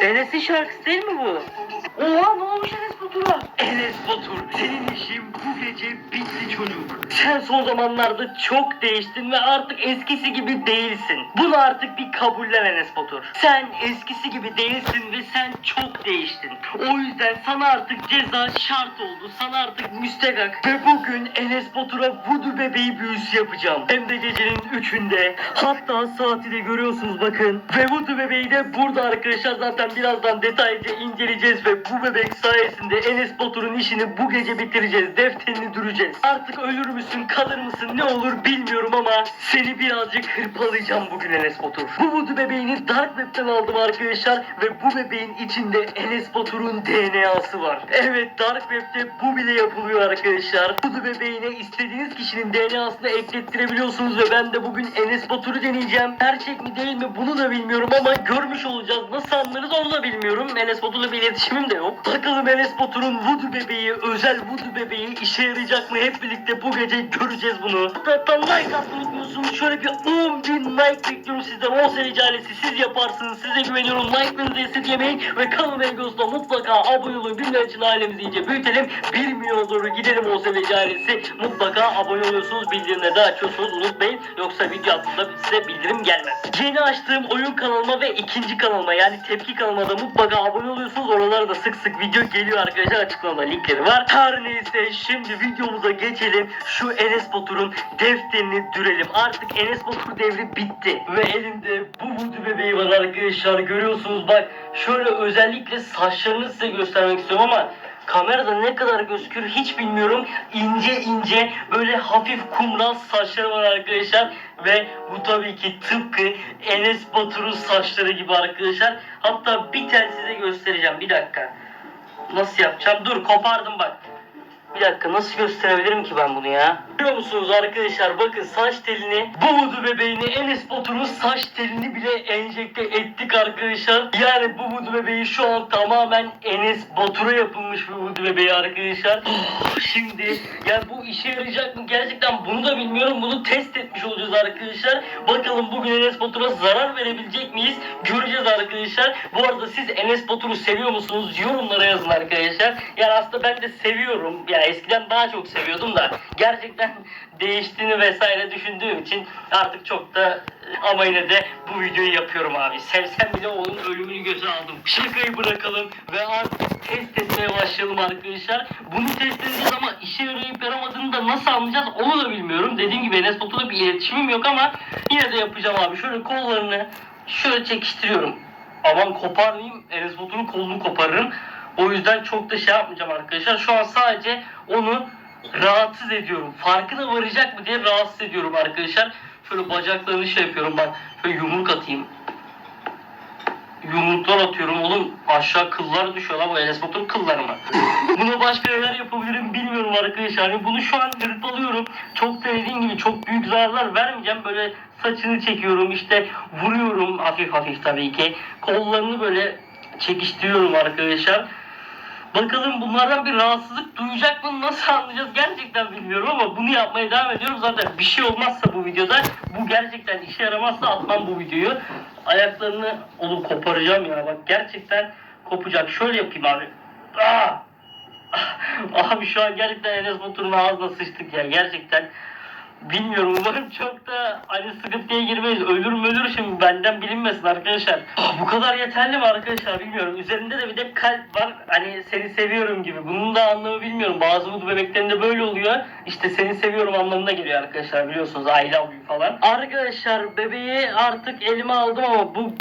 Enes'in şarkısı değil mi bu? Oha ne olmuş Enes Batur'a? Enes Batur senin işin bu gece bitti çocuk. Sen son zamanlarda çok değiştin ve artık eskisi gibi değilsin. Bunu artık bir kabullen Enes Batur. Sen eskisi gibi değilsin ve sen çok değiştin. O yüzden sana artık ceza şart oldu. Sana artık müstegak. Ve bugün Enes Batur'a vudu bebeği büyüsü yapacağım. Hem de gecenin üçünde. Hatta saati de görüyorsunuz bakın. Ve vudu bebeği de burada arkadaşlar. Zaten birazdan detaylıca inceleyeceğiz ve bu bebek sayesinde Enes Batur'un işini bu gece bitireceğiz. Defterini düreceğiz. Artık ölür müsün kalır mısın ne olur bilmiyorum ama seni birazcık hırpalayacağım bugün Enes Batur. Bu vudu bebeğini Dark Web'den aldım arkadaşlar ve bu bebeğin içinde Enes Batur'un DNA'sı var. Evet Dark Web'de bu bile yapılıyor arkadaşlar. Vudu bebeğine istediğiniz kişinin DNA'sını eklettirebiliyorsunuz ve ben de bugün Enes Batur'u deneyeceğim. Gerçek mi değil mi bunu da bilmiyorum ama görmüş olacağız. Nasıl anlarız onu da bilmiyorum. Enes Batur'la bir iletişimim de yok. Bakalım Enes Batur'un Voodoo bebeği, özel Voodoo bebeği işe yarayacak mı? Hep birlikte bu gece göreceğiz bunu. Hatta like atmayı unutmuyorsunuz. Şöyle bir 10 bin like bekliyorum sizden. 10 sene icalesi siz yaparsınız. Size güveniyorum. Like'larınızı esirgemeyin. Ve kanal Egos'ta mutlaka abone olun. Günler için ailemizi iyice büyütelim. 1 milyon doğru gidelim 10 sene icalesi. Mutlaka abone oluyorsunuz. Bildirimleri de açıyorsunuz. Unutmayın. Yoksa video attığımda size bildirim gelmez. Yeni açtığım oyun kanalıma ve ikinci kanalıma yani tepki kanalıma da mutlaka abone oluyorsunuz. Oralara da sık sık video geliyor arkadaşlar. Açıklamada linkleri var. Her neyse şimdi videomuza geçelim. Şu Enes Batur'un defterini dürelim. Artık Enes Batur devri bitti. Ve elimde bu vudu bebeği var arkadaşlar. Görüyorsunuz bak şöyle özellikle saçlarını size göstermek istiyorum ama Kamerada ne kadar gözükür hiç bilmiyorum. İnce ince böyle hafif kumral saçları var arkadaşlar. Ve bu tabii ki tıpkı Enes Batur'un saçları gibi arkadaşlar. Hatta bir tel size göstereceğim. Bir dakika. Nasıl yapacağım? Dur kopardım bak. Bir dakika nasıl gösterebilirim ki ben bunu ya? Biliyor musunuz arkadaşlar bakın saç telini bu vudu bebeğini Enes Batur'un saç telini bile enjekte ettik arkadaşlar. Yani bu vudu bebeği şu an tamamen Enes Batur'a yapılmış bir vudu bebeği arkadaşlar. Şimdi yani bu işe yarayacak mı gerçekten bunu da bilmiyorum. Bunu test etmiş olacağız arkadaşlar. Bakalım bugün Enes Batur'a zarar verebilecek miyiz? Göreceğiz arkadaşlar. Bu arada siz Enes Batur'u seviyor musunuz? Yorumlara yazın arkadaşlar. Yani aslında ben de seviyorum. Ya eskiden daha çok seviyordum da gerçekten değiştiğini vesaire düşündüğüm için artık çok da ama yine de bu videoyu yapıyorum abi. Sevsem bile onun ölümünü göze aldım. Şakayı bırakalım ve artık test etmeye başlayalım arkadaşlar. Bunu test edeceğiz ama işe yarayıp yaramadığını da nasıl anlayacağız onu da bilmiyorum. Dediğim gibi Enes Batur'la bir iletişimim yok ama yine de yapacağım abi. Şöyle kollarını şöyle çekiştiriyorum. Aman koparmayayım. Enes Batur'un kolunu koparırım. O yüzden çok da şey yapmayacağım arkadaşlar. Şu an sadece onu rahatsız ediyorum. Farkına varacak mı diye rahatsız ediyorum arkadaşlar. Şöyle bacaklarını şey yapıyorum bak. Şöyle yumruk atayım. Yumruklar atıyorum oğlum. Aşağı kıllar düşüyor lan bu Enes Batur kılları mı? Başka neler yapabilirim bilmiyorum arkadaşlar. Yani bunu şu an hırpalıyorum. Çok da dediğim gibi çok büyük zararlar vermeyeceğim. Böyle saçını çekiyorum işte vuruyorum hafif hafif tabii ki. Kollarını böyle çekiştiriyorum arkadaşlar. Bakalım bunlardan bir rahatsızlık duyacak mı nasıl anlayacağız gerçekten bilmiyorum ama bunu yapmaya devam ediyorum. Zaten bir şey olmazsa bu videoda bu gerçekten işe yaramazsa atmam bu videoyu. Ayaklarını oğlum koparacağım ya bak gerçekten kopacak. Şöyle yapayım abi. Aa! Abi şu an gerçekten Enes Batur'un ağzına sıçtık ya gerçekten. Bilmiyorum umarım çok da hani sıkıntıya girmeyiz. Ölür mü ölür şimdi benden bilinmesin arkadaşlar. Ah, Bu kadar yeterli mi arkadaşlar bilmiyorum. Üzerinde de bir de kalp var. Hani seni seviyorum gibi. Bunun da anlamı bilmiyorum. Bazı bu bebeklerinde böyle oluyor. İşte seni seviyorum anlamına geliyor arkadaşlar biliyorsunuz. I love you falan. Arkadaşlar bebeği artık elime aldım ama bu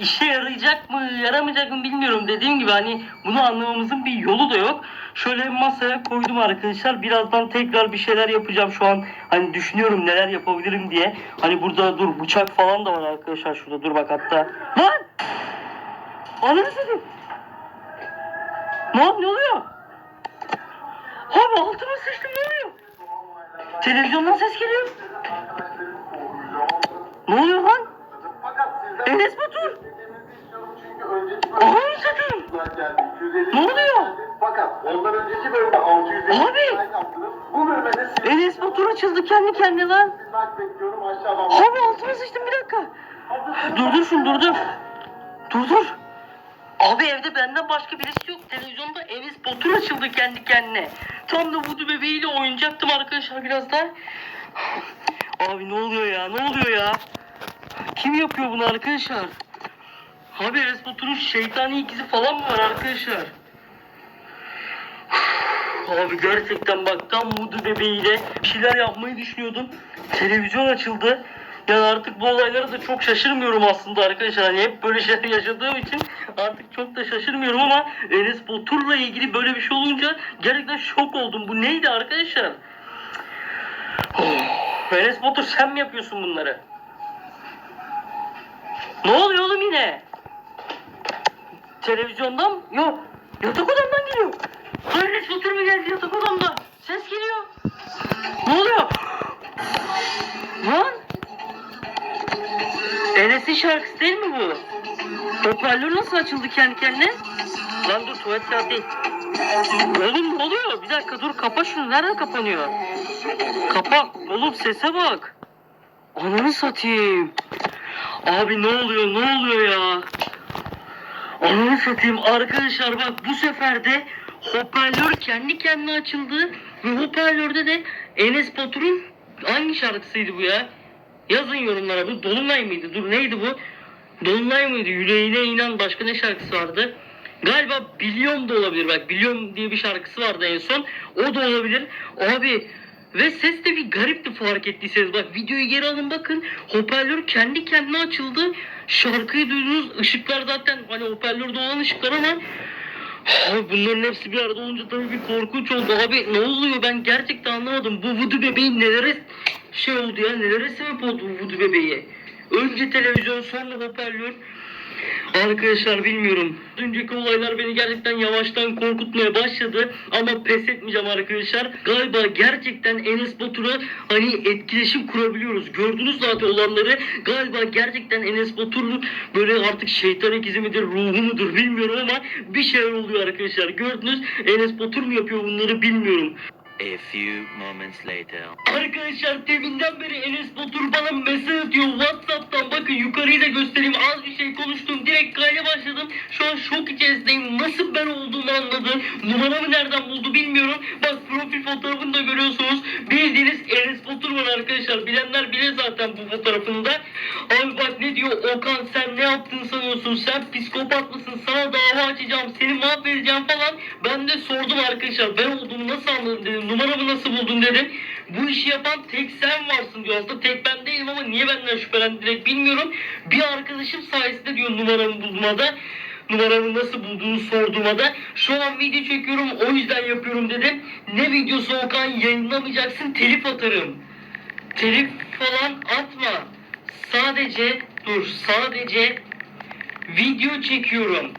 işe yarayacak mı yaramayacak mı bilmiyorum. Dediğim gibi hani bunu anlamamızın bir yolu da yok. Şöyle masaya koydum arkadaşlar. Birazdan tekrar bir şeyler yapacağım şu an. Hani düşünüyorum neler yapabilirim diye. Hani burada dur bıçak falan da var arkadaşlar şurada. Dur bak hatta. Lan! Ananı satayım. Lan ne oluyor? Abi altıma sıçtım ne oluyor? Televizyondan ses geliyor. Ne oluyor lan? Enes Batur. Ananı satayım. Ne oluyor? Fakat ondan önceki bölümde 650 Abi! like yaptınız. Bu bölümde de siz Enes Batur açıldı kendi kendine lan. like bekliyorum aşağıdan. Abi altıma sıçtım bir dakika. Durdur şunu durdur. Durdur. Abi evde benden başka birisi yok. Televizyonda Enes Batur açıldı kendi kendine. Tam da Vudu bebeğiyle oynayacaktım arkadaşlar biraz da. Abi ne oluyor ya ne oluyor ya? Kim yapıyor bunu arkadaşlar? Abi Enes Batur'un şeytani ikizi falan mı var arkadaşlar? Abi gerçekten bak tam Vudu bebeğiyle bir şeyler yapmayı düşünüyordum. Televizyon açıldı. Yani artık bu olaylara da çok şaşırmıyorum aslında arkadaşlar. Hani hep böyle şeyler yaşadığım için artık çok da şaşırmıyorum ama Enes Batur'la ilgili böyle bir şey olunca gerçekten şok oldum. Bu neydi arkadaşlar? Oh, Enes Batur sen mi yapıyorsun bunları? Ne oluyor oğlum yine? Televizyondan? Yok. Yatak odamdan geliyor. Batur mu geldi yatak odamda? Ses geliyor. Ne oluyor? Lan? Enes'in şarkısı değil mi bu? Hoparlör nasıl açıldı kendi kendine? Lan dur tuvalet kağıdı değil. Oğlum ne oluyor? Bir dakika dur kapa şunu. Nereden kapanıyor? Kapa. Oğlum sese bak. Ananı satayım. Abi ne oluyor ne oluyor ya? Ananı satayım arkadaşlar bak bu sefer de hoparlör kendi kendine açıldı ve hoparlörde de Enes Batur'un hangi şarkısıydı bu ya? Yazın yorumlara bu Dolunay mıydı? Dur neydi bu? Dolunay mıydı? Yüreğine inan başka ne şarkısı vardı? Galiba Biliyorum da olabilir bak. Biliyorum diye bir şarkısı vardı en son. O da olabilir. Abi ve ses de bir garipti fark ettiyseniz. Bak videoyu geri alın bakın. Hoparlör kendi kendine açıldı. Şarkıyı duydunuz. Işıklar zaten hani hoparlörde olan ışıklar ama Abi bunların hepsi bir arada olunca tabii bir korkunç oldu. Abi ne oluyor ben gerçekten anlamadım. Bu vudu bebeğin nelere şey oldu ya nelere sebep oldu bu vudu bebeği. Önce televizyon sonra hoparlör. Arkadaşlar bilmiyorum. Önceki olaylar beni gerçekten yavaştan korkutmaya başladı. Ama pes etmeyeceğim arkadaşlar. Galiba gerçekten Enes Batur'a hani etkileşim kurabiliyoruz. Gördünüz zaten olanları. Galiba gerçekten Enes Batur'un böyle artık şeytan ikizi midir, ruhu mudur bilmiyorum ama bir şeyler oluyor arkadaşlar. Gördünüz Enes Batur mu yapıyor bunları bilmiyorum. A few moments later. Arkadaşlar deminden beri Enes Batur bana mesaj atıyor. Whatsapp'tan bakın yukarıyı da göstereyim. Az bir şey konuştum direkt kayda başladım. Şu an şok içerisindeyim. Nasıl ben olduğumu anladı? Numaramı nereden buldu bilmiyorum. Bak profil fotoğrafını da görüyorsunuz. Bildiğiniz Enes Batur var arkadaşlar. Bilenler bilir zaten bu fotoğrafında ne diyor Okan sen ne yaptın sanıyorsun sen psikopat mısın sana dava açacağım seni mahvedeceğim falan ben de sordum arkadaşlar ben olduğumu nasıl anladın dedim numaramı nasıl buldun dedim bu işi yapan tek sen varsın diyor. Aslında tek ben değilim ama niye benden şüphelendi direkt bilmiyorum. Bir arkadaşım sayesinde diyor numaramı bulmada. Numaramı nasıl bulduğunu sorduğuma da şu an video çekiyorum o yüzden yapıyorum dedim. Ne videosu Okan yayınlamayacaksın telif atarım. Telif falan atma. Sadece dur sadece video çekiyorum.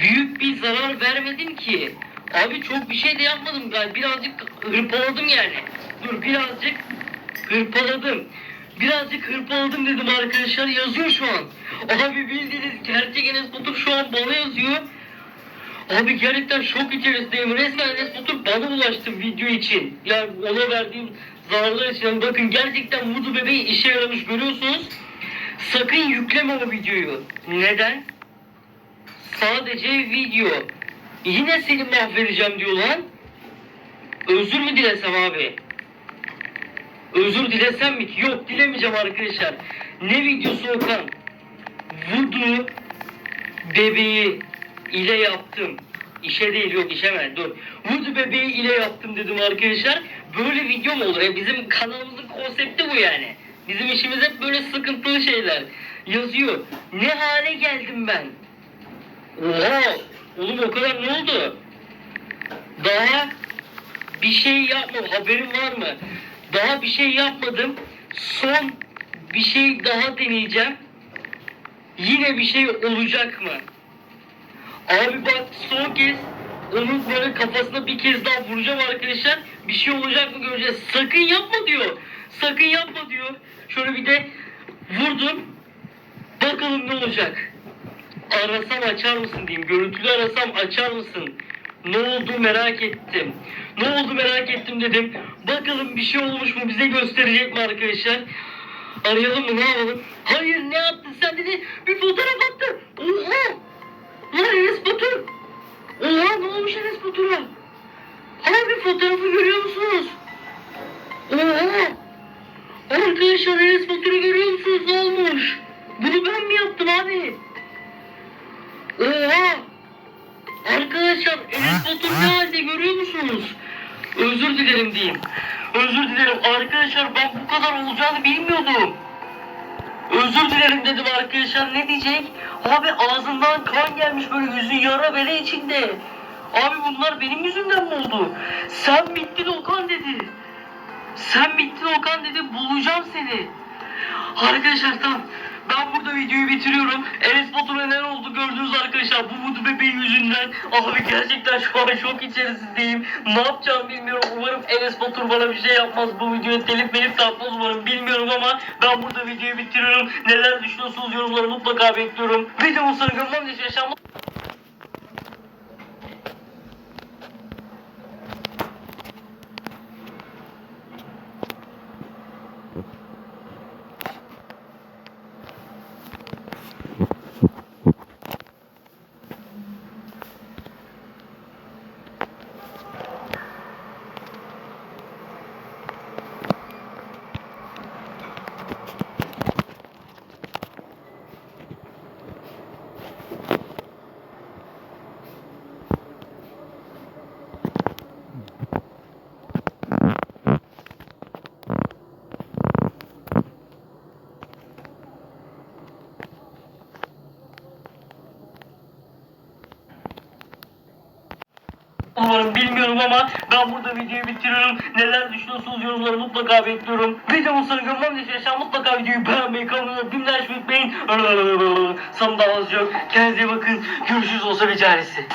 Büyük bir zarar vermedim ki. Abi çok bir şey de yapmadım ben. Birazcık hırpaladım yani. Dur birazcık hırpaladım. Birazcık hırpaladım dedim arkadaşlar. Yazıyor şu an. Abi bildiğiniz gerçek Enes Batur şu an bana yazıyor. Abi gerçekten şok içerisindeyim. Resmen Enes Batur bana ulaştı video için. Yani ona verdiğim zararlar için. Bakın gerçekten Vudu bebeği işe yaramış görüyorsunuz. Sakın yükleme o videoyu. Neden? Sadece video. Yine seni mahvedeceğim diyor lan. Özür mü dilesem abi? Özür dilesem mi ki? Yok dilemeyeceğim arkadaşlar. Ne videosu Okan? Voodoo bebeği ile yaptım. İşe değil yok işe mi? Dur. Voodoo bebeği ile yaptım dedim arkadaşlar. Böyle video mu olur? Ya bizim kanalımızın konsepti bu yani. Bizim işimiz hep böyle sıkıntılı şeyler. Yazıyor. Ne hale geldim ben? Oha! Oğlum o kadar ne oldu? Daha bir şey yapmadım. Haberin var mı? Daha bir şey yapmadım. Son bir şey daha deneyeceğim. Yine bir şey olacak mı? Abi bak son kez onun böyle kafasına bir kez daha vuracağım arkadaşlar. Bir şey olacak mı göreceğiz. Sakın yapma diyor. Sakın yapma diyor. Şöyle bir de vurdum. Bakalım ne olacak. Arasam açar mısın diyeyim. Görüntülü arasam açar mısın? Ne oldu merak ettim. Ne oldu merak ettim dedim. Bakalım bir şey olmuş mu bize gösterecek mi arkadaşlar? Arayalım mı ne yapalım? Hayır ne yaptın sen dedi. Bir fotoğraf attı. Oha! Lan Enes Batur. Oha ne olmuş Enes Batur'a? Abi fotoğrafı görüyor musunuz? Oha! Arkadaşlar Enes Batur'u görüyor musunuz? Ne olmuş? Bunu ben mi yaptım abi? Oha! Arkadaşlar Enes Batur ne halde görüyor musunuz? Özür dilerim diyeyim. Özür dilerim arkadaşlar ben bu kadar olacağını bilmiyordum. Özür dilerim dedim arkadaşlar ne diyecek? Abi ağzından kan gelmiş böyle yüzü yara bere içinde. Abi bunlar benim yüzümden mi oldu? Sen bittin Okan dedi. Sen bittin Okan dedi bulacağım seni. Arkadaşlar tamam. Ben burada videoyu bitiriyorum. Enes Batur'a neler oldu gördünüz arkadaşlar. Bu Vudu bebeği yüzünden. Abi gerçekten şu an şok içerisindeyim. Ne yapacağımı bilmiyorum. Umarım Enes Batur bana bir şey yapmaz. Bu videoya telif melif takmaz umarım. Bilmiyorum ama ben burada videoyu bitiriyorum. Neler düşünüyorsunuz yorumları mutlaka bekliyorum. Videomun sonuna görmem için yaşam Umarım bilmiyorum ama ben burada videoyu bitiriyorum. Neler düşünüyorsunuz yorumları mutlaka bekliyorum. Videomun sonuna görmem için yaşam mutlaka videoyu beğenmeyi, kanalıma dinler unutmayın. Sana daha az yok. Kendinize bakın. Görüşürüz olsa bir çaresi.